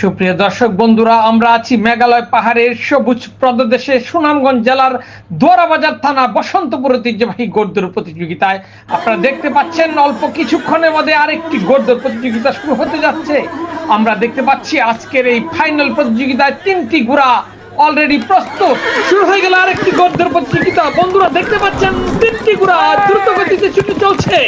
সুপ্রিয় দর্শক বন্ধুরা, আমরা আছি মেঘালয় পাহাড়ের সবুজ প্রদেশে সুনামগঞ্জ জেলার দোয়ারাবাজার থানা বসন্তপুর ঐতিহ্যবাহী গোড়দৌড় প্রতিযোগিতায়। আপনারা দেখতে পাচ্ছেন, অল্প কিছুক্ষণের মধ্যে আরেকটি গোড়দৌড় প্রতিযোগিতা শুরু হতে যাচ্ছে। আমরা দেখতে পাচ্ছি আজকের এই ফাইনাল প্রতিযোগিতায় তিনটি ঘোড়া অলরেডি প্রস্তুত। শুরু হয়ে গেল আরেকটি গদ্যের প্রতিযোগিতা। বন্ধুরা, দেখতে পাচ্ছেন, তিনটি ঘোড়া দ্রুত গতিতে ছুটে চলছে।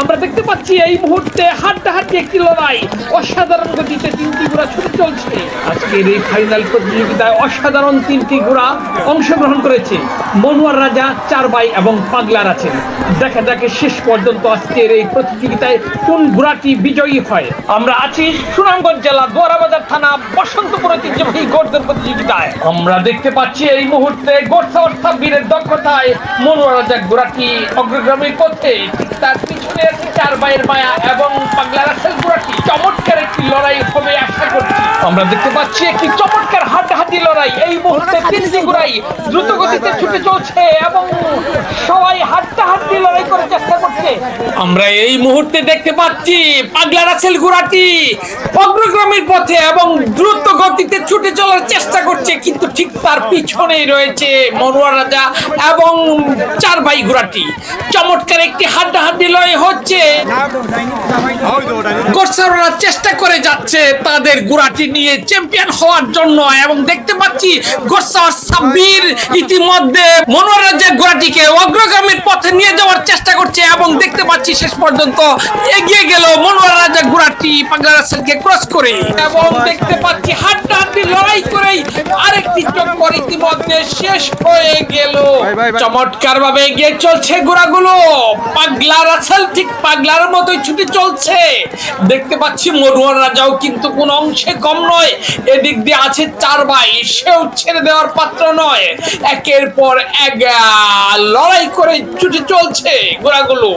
আমরা দেখতে পাচ্ছি এই মুহূর্তে হাড্ডাহাড্ডি একটি লড়াই। অসাধারণ গতিতে তিনটি ঘোড়া ছুটে চলছে আজকের এই ফাইনাল প্রতিযোগিতায় অসাধারণ তিনটি ঘোড়া অংশগ্রহণ করেছে। মনোয়ার রাজা, চারবাই এবং পাগলার আছেন। দেখা যাকে শেষ পর্যন্ত আজকের এই প্রতিযোগিতায় কোন ঘোড়াটি বিজয়ী হয়। আমরা আছি সুনামগঞ্জ জেলা দোয়ারাবাজার থানা বসন্তপুর ঐতিহ্যবাহী গোড়দের প্রতিযোগিতায়। আমরা দেখতে পাচ্ছি এই মুহূর্তে গোর্থা অর্থাৎ বীরের দক্ষতায় মনোয়ার রাজা ঘোড়াটি অগ্রগামীর পথে। তার পিছনে আছে চার ভাইয়ের মায়া এবং পাগলার রাসেল ঘোড়াটি চমৎকার একটি লড়াই হবে আশা করছি আমরা দেখতে পাচ্ছি একটি চমৎকার হাড্ডাহাড্ডি লড়াই। এই মুহূর্তে তিনটি ঘুরাই দ্রুত গতিতে ছুটে চলছে এবং সবাই হাড্ডাহাড্ডি লড়াই করছে। আমরা এই মুহূর্তে দেখতে পাচ্ছি পাগলা রাসেল ঘোড়াটি অগ্রগামীর পথে এবং দ্রুত গতিতে ছুটে চলার চেষ্টা করছে, কিন্তু ঠিক তার পিছনেই রয়েছে মনোয়ার রাজা এবং চার ভাই ঘোড়াটি। চমৎকার একটি হাড্ডাহাড্ডি লয় হচ্ছে। গোসাররা চেষ্টা করে যাচ্ছে তাদের গুড়াটি নিয়ে চ্যাম্পিয়ন হওয়ার জন্য এবং দেখতে পাচ্ছি গোসার সাব্বির ইতিমধ্যে মনোরাজ্যের গোড়াটিকে অগ্রগামীর পথে নিয়ে যাওয়ার চেষ্টা করছে এবং দেখতে পাচ্ছি শেষ পর্যন্ত এগিয়ে গেল মনোয়ার রাজা গুড়াটি পাগলা রাসেলকে ক্রস করে। এবং দেখতে পাচ্ছি হাড্ডাহাড্ডি লড়াই করেই আরেকটি চক্কর ইতিমধ্যে শেষ হয়ে গেল। চমৎকার ভাবে এগিয়ে চলছে ঘোড়াগুলো। পাগলা রাসেল ঠিক পাগলার মতোই ছুটে চলছে। দেখতে পাচ্ছি মরুয়ার রাজাও কিন্তু কোন অংশে কম নয় এদিক দিয়ে আছে চার ভাই সেও ছেড়ে দেওয়ার পাত্র নয়। একের পর এক লড়াই করে ছুটে চলছে ঘোড়াগুলো।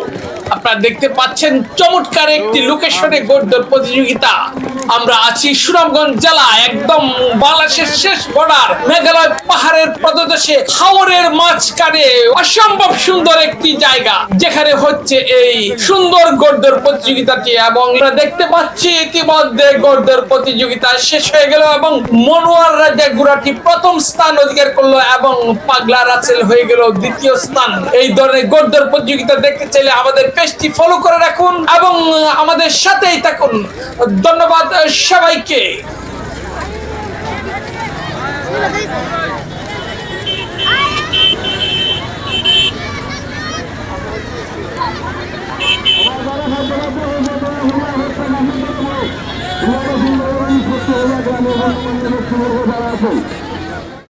আপনারা দেখতে পাচ্ছেন চমৎকার একটি লোকেশনে গোড্ডর প্রতিযোগিতা। আমরা আছি সুনামগঞ্জ জেলা, একদম বাংলাদেশের শেষ বর্ডার মেঘালয় পাহাড়ের প্রদেশে হাওরের মাঝখানে। অসম্ভব সুন্দর একটি জায়গা, যেখানে হচ্ছে এই সুন্দর গোড্ডর প্রতিযোগিতাটি এবং আমরা দেখতে পাচ্ছি ইতিমধ্যে গোড্ডর প্রতিযোগিতা শেষ হয়ে গেল এবং মনোয়ার রাজা গুড়াটি প্রথম স্থান অধিকার করল এবং পাগলা রাসেল হয়ে গেল দ্বিতীয় স্থান। এই ধরনের গোড্ডর প্রতিযোগিতা দেখতে চাইলে আমাদের পেজটি ফলো করে রাখুন এবং আমাদের সাথেই থাকুন ধন্যবাদ সবাইকে